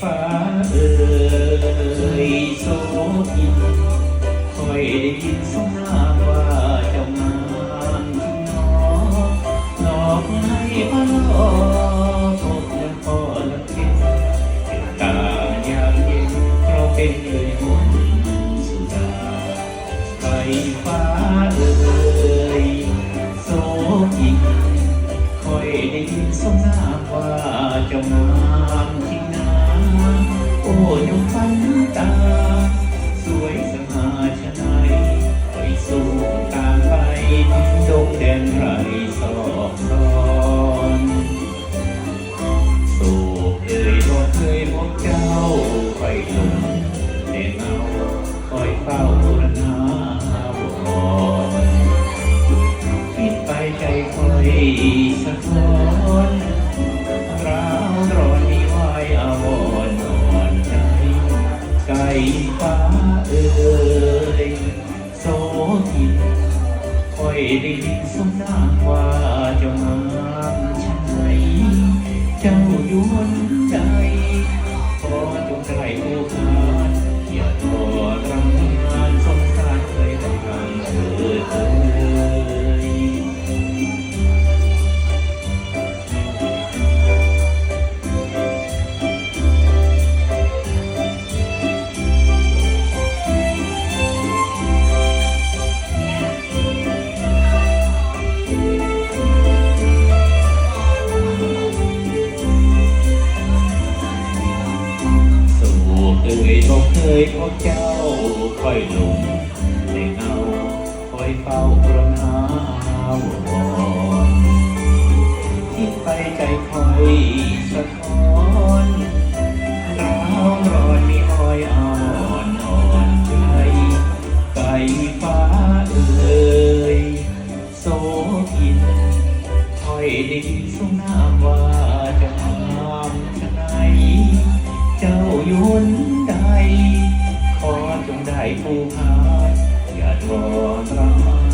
ฟ้าเอ่ยโสดินคอยได้ยินสงลาว่าเจ้างานนอกนอกในพระนอพบและพอละพิษตายามเย็นเราเป็นเลยหนสุดาไฟฟ้าเอ่ยโสดินคอยได้ยินสงลาว่าเจ้างาน โอ้งฟันตา สวยสง่าชะไหนไปสู่ตามไปทิ้งดงแดนไรสอบรอนสู่เอ่ยบอกเคยพบเจ้าคอยหลงในเมาคอยเฝ้า ฟ้าเอ่ยโสทินคอยได้ยินสมนามว่าเจ้างาม ยบอเคยพบเจ้าค่อยหลงในเงาคอยเฝ้าพระนาวรคิดไปใจคอยสะท้อนร้าวร้อนมีอ้อยอ่อนอ่อนใจไก่ฟ้าเอ่ยโสกินคอยดินสมนามว่าจะงามชะไหนเจ้ายู่น ได้ภูพาอย่าทอตรา